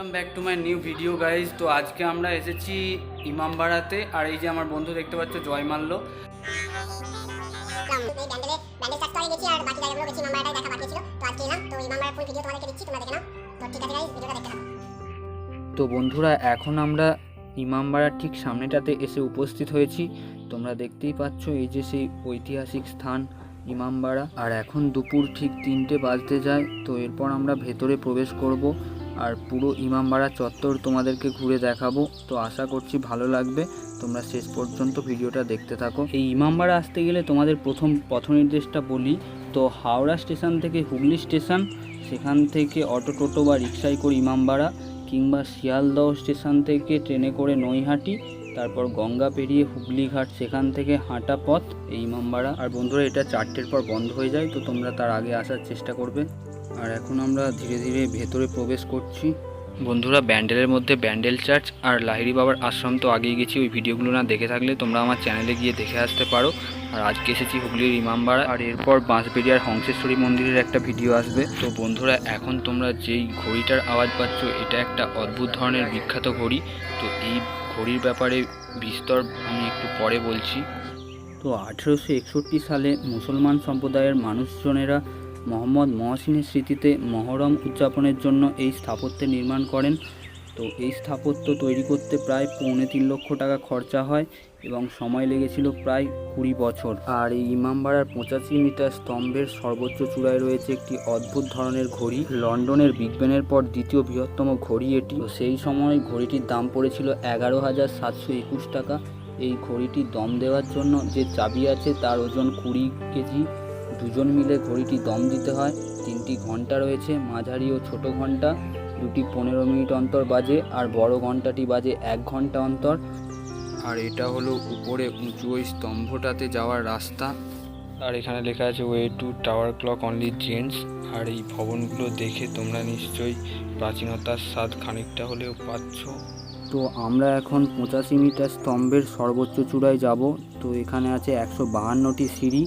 Welcome back to my new video guys তো আজকে আমরা এসেছি ইমামবাড়াতে। আর এই যে আমার বন্ধু দেখতে পাচ্ছ জয় মাল্য। তো বন্ধুরা এখন আমরা ইমামবাড়ার ঠিক সামনেটাতে এসে উপস্থিত হয়েছি। তোমরা দেখতেই পাচ্ছ এই যে সেই ঐতিহাসিক স্থান ইমামবাড়া। আর এখন দুপুর ঠিক তিনটে বাজতে যায়। তো এরপর আমরা ভেতরে প্রবেশ করব। আর পুরো ইমামবাড়া চত্বর তোমাদেরকে ঘুরে দেখাবো। তো আশা করছি ভালো লাগবে। তোমরা শেষ পর্যন্ত ভিডিওটা দেখতে থাকো। এই ইমামবাড়া আসতে গেলে তোমাদের প্রথম পথ নির্দেশটা বলি। তো হাওড়া স্টেশন থেকে হুগলি স্টেশন, সেখান থেকে অটো, টোটো বা রিক্সায় করে ইমামবাড়া কিংবা শিয়ালদহ স্টেশন থেকে ট্রেনে করে নৈহাটি তারপর গঙ্গা পেরিয়ে হুগলিঘাট সেখান থেকে হাঁটা পথ, এই ইমামবাড়া আর বন্ধুরা, এটা চারটের পর বন্ধ হয়ে যায়, তো তোমরা তার আগে আসার চেষ্টা করবে। আর এখন আমরা ধীরে ধীরে ভেতরে প্রবেশ করছি। বন্ধুরা, ব্যান্ডেলের মধ্যে ব্যান্ডেল চার্চ আর লাহিড়ি বাবার আশ্রম তো আগেই গেছি। ওই ভিডিওগুলো না দেখে থাকলে তোমরা আমার চ্যানেলে গিয়ে দেখে আসতে পারো। আর আজকে এসেছি হুগলির ইমামবাড়া আর এরপর বাঁশবেড়িয়ার হংসেশ্বরী মন্দিরের একটা ভিডিও আসবে। তো বন্ধুরা, এখন তোমরা যেই ঘড়িটার আওয়াজ পাচ্ছ, এটা একটা অদ্ভুত ধরনের বিখ্যাত ঘড়ি। তো এই ঘড়ির ব্যাপারে বিস্তর আমি একটু পরে বলছি। তো আঠেরোশো একষট্টি সালে মুসলমান সম্প্রদায়ের মানুষজনেরা মোহাম্মদ মহসিনের স্মৃতিতে মহরম উদযাপনের জন্য এই স্থাপত্যের নির্মাণ করেন। তো এই স্থাপত্য তৈরি করতে প্রায় পৌনে তিন লক্ষ টাকা খরচা হয় এবং সময় লেগেছিল প্রায় কুড়ি বছর। আর এই ইমামবাড়ার পঁচাশি মিটার স্তম্ভের সর্বোচ্চ চূড়ায় রয়েছে একটি অদ্ভুত ধরনের ঘড়ি। লন্ডনের বিগ পর দ্বিতীয় বৃহত্তম ঘড়ি এটি। সেই সময় ঘড়িটির দাম পড়েছিল এগারো হাজার সাতশো একুশ টাকা। এই ঘড়িটি দম দেওয়ার জন্য যে চাবি আছে তার ওজন কুড়ি কেজি। দুজন মিলে ঘড়িটি দম দিতে হয়। তিনটি ঘণ্টা রয়েছে, মাঝারি ও ছোট ঘণ্টা। দুটি পনেরো মিনিট অন্তর বাজে আর বড় ঘন্টাটি বাজে এক ঘণ্টা অন্তর। আর এটা হলো উপরে উঁচু ওই স্তম্ভটাতে যাওয়ার রাস্তা। আর এখানে লেখা আছে way to tower clock only gents আর এই ভবনগুলো দেখে তোমরা নিশ্চয়ই প্রাচীনতার স্বাদ খানিকটা হলেও পাচ্ছ। তো আমরা এখন পঁচাশি মিটার স্তম্ভের সর্বোচ্চ চূড়ায় যাব। তো এখানে আছে একশো বাহান্নটি সিঁড়ি।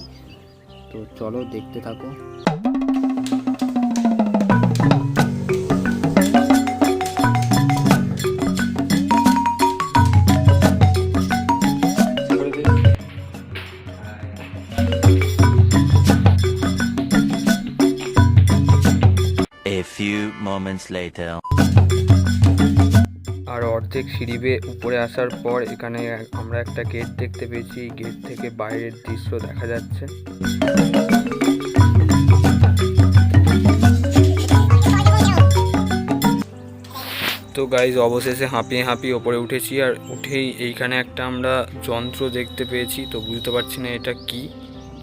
তো চলো দেখতে থাকো A few moments later. আর অর্ধেক সিঁড়ি বেয়ে উপরে আসার পর এখানে আমরা একটা গেট দেখতে পেয়েছি। গেট থেকে বাইরের দৃশ্য দেখা যাচ্ছে। তো গাইজ অবশেষে হাঁপিয়ে হাঁপিয়ে ওপরে উঠেছি। আর উঠেই এইখানে একটা আমরা যন্ত্র দেখতে পেয়েছি। তো বুঝতে পারছি না এটা কি।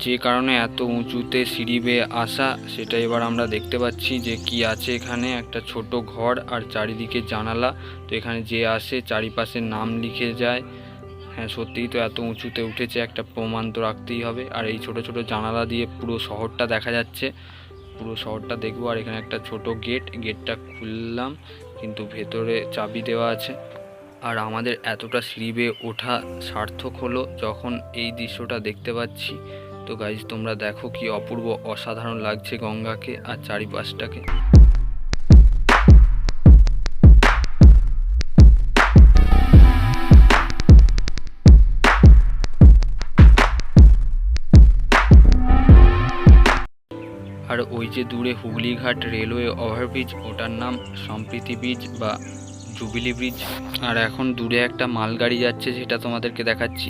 যে কারণে এত উঁচুতে সিঁড়ি বেয়ে আসা, সেটা এবার আমরা দেখতে পাচ্ছি যে কি আছে এখানে। একটা ছোট ঘর আর চারিদিকে জানালা। তো এখানে যে আসে, চারিপাশে নাম লিখে যায়। হ্যাঁ সত্যিই তো এত উঁচুতে উঠেছে, একটা প্রমাণ তো রাখতেই হবে। আর এই ছোট ছোট জানালা দিয়ে পুরো শহরটা দেখা যাচ্ছে। পুরো শহরটা দেখব। আর এখানে একটা ছোট গেট। গেটটা খুললাম, কিন্তু ভেতরে চাবি দেওয়া আছে। আর আমাদের এতটা সিঁড়ি বেয়ে ওঠা সার্থক হলো যখন এই দৃশ্যটা দেখতে পাচ্ছি। তো গাইজ তোমরা দেখো কি অপূর্ব অসাধারণ লাগছে গঙ্গাকে আর চারিপাশটাকে। আর ওই যে দূরে হুগলিঘাট রেলওয়ে ওভারব্রিজ, ওটার নাম সম্প্রীতি ব্রিজ বা জুবিলি ব্রিজ। আর এখন দূরে একটা মালগাড়ি যাচ্ছে যেটা তোমাদেরকে দেখাচ্ছি।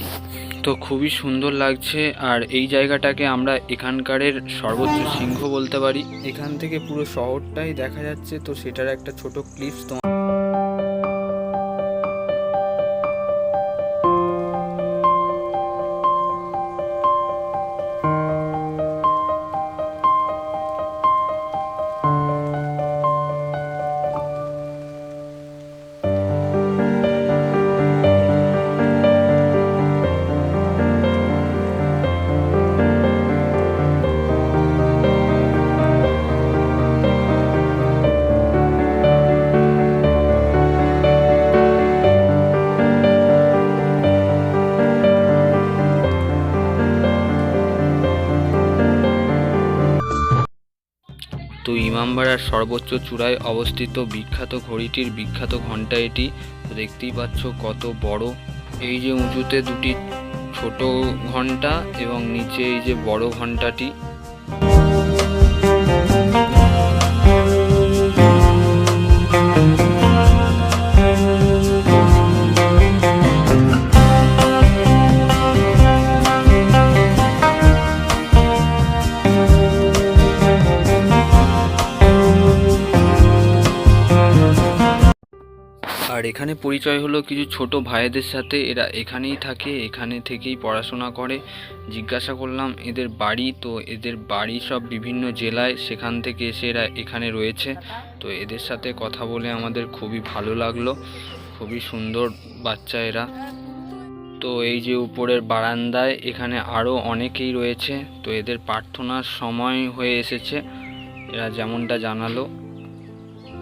তো খুবই সুন্দর লাগছে। আর এই জায়গাটাকে আমরা এখানকারের সর্বোচ্চ সিংহ বলতে পারি। এখান থেকে পুরো শহরটাই দেখা যাচ্ছে। তো সেটার একটা ছোট ক্লিপস তোমার তো সর্বোচ্চ চূড়ায় অবস্থিত বিখ্যাত ঘড়িটির বিখ্যাত ঘণ্টা এটি। দেখতেই পাচ্ছ কত বড়। এই যে উঁচুতে দুটি ছোট ঘণ্টা এবং নিচে এই যে বড় ঘন্টাটি আর এখানে পরিচয় হলো কিছু ছোট ভাইদের সাথে। এরা এখানেই থাকে, এখানে থেকেই পড়াশোনা করে। জিজ্ঞাসা করলাম, এদের বাড়ি? তো এদের বাড়ি সব বিভিন্ন জেলায়। সেখান থেকে এসে এরা এখানে রয়েছে। তো এদের সাথে কথা বলে আমাদের খুবই ভালো লাগল। খুবই সুন্দর বাচ্চা এরা। তো এই যে উপরের বারান্দায় এখানে আরও অনেকেই রয়েছে। তো এদের প্রার্থনার সময় হয়ে এসেছে। এরা যেমনটা জানালো।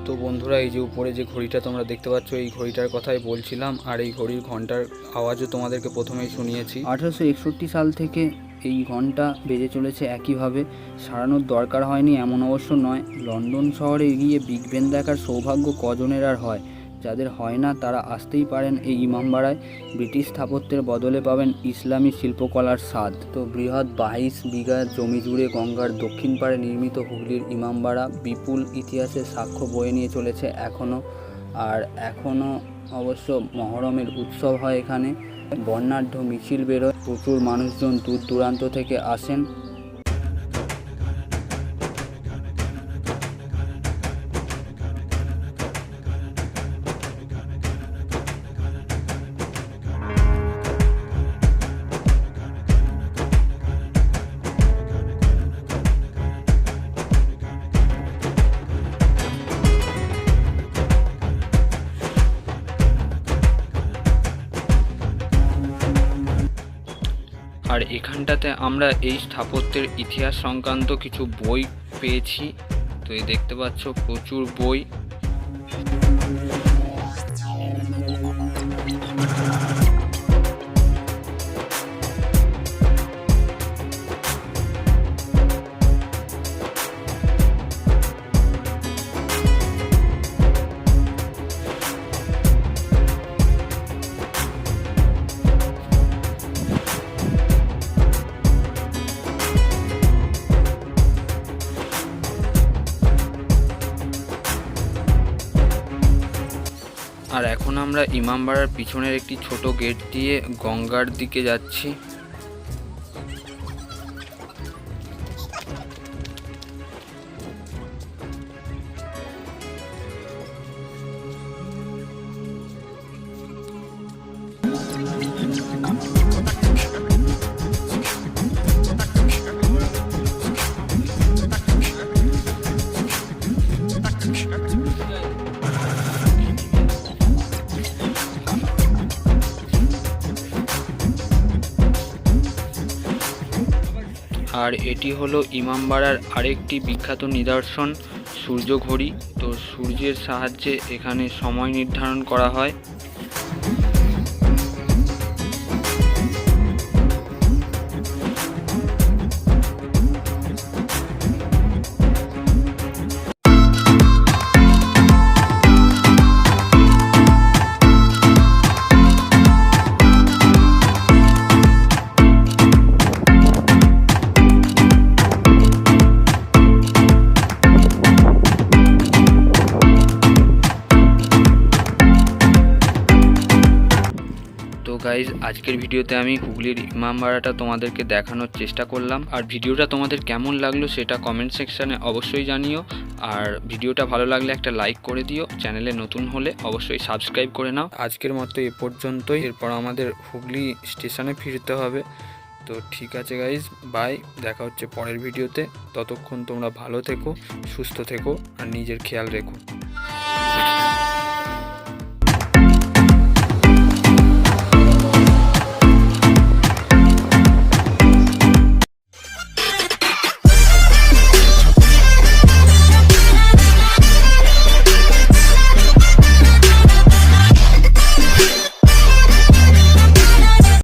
তো বন্ধুরা, এই যে উপরে যে ঘড়িটা তোমরা দেখতে পাচ্ছ, এই ঘড়িটার কথাই বলছিলাম, আর এই ঘড়ির ঘণ্টার আওয়াজও তোমাদেরকে প্রথমেই শুনিয়েছি। আঠারোশো একষট্টি সাল থেকে এই ঘণ্টা বেজে চলেছে একইভাবে। সারানোর দরকার হয়নি, এমন অবশ্য নয়। লন্ডন শহরে গিয়ে বিগ বেন দেখার সৌভাগ্য কজনের আর হয়? যাদের হয় না, তারা আসতেই পারেন এই ইমামবাড়ায়। ব্রিটিশ স্থাপত্যের বদলে পাবেন ইসলামী শিল্পকলার স্বাদ। তো বৃহৎ বাইশ বিঘা জমি জুড়ে গঙ্গার দক্ষিণ পাড়ে নির্মিত হুগলির ইমামবাড়া বিপুল ইতিহাসের সাক্ষ্য বয়ে নিয়ে চলেছে এখনও আর এখনও অবশ্য মহরমের উৎসব হয় এখানে। বর্ণাঢ্য মিছিল বেরোয়, প্রচুর মানুষজন দূর দূরান্ত থেকে আসেন। আর এখানটাতে আমরা এই স্থাপত্যের ইতিহাস সংক্রান্ত কিছু বই পেয়েছি। তো এই দেখতে পাচ্ছ প্রচুর বই। আমরা ইমামবাড়ার পিছনের একটি ছোট গেট দিয়ে গঙ্গার দিকে যাচ্ছি। আর এটি হলো ইমামবাড়ার আরেকটি বিখ্যাত নিদর্শন সূর্য ঘড়ি তো সূর্যের সাহায্যে এখানে সময় নির্ধারণ করা হয়। গাইজ আজকের ভিডিওতে আমি হুগলির ইমামবাড়াটা তোমাদেরকে দেখানোর চেষ্টা করলাম। আর ভিডিওটা তোমাদের কেমন লাগল সেটা কমেন্ট সেকশানে অবশ্যই জানিও। আর ভিডিওটা ভালো লাগলে একটা লাইক করে দিও। চ্যানেলে নতুন হলে অবশ্যই সাবস্ক্রাইব করে নাও। আজকের মতো এ পর্যন্তই। এরপর আমাদের হুগলি স্টেশনে ফিরতে হবে। তো ঠিক আছে গাইজ বাই দেখা হচ্ছে পরের ভিডিওতে। ততক্ষণ তোমরা ভালো থেকো, সুস্থ থেকো, আর নিজের খেয়াল রেখো।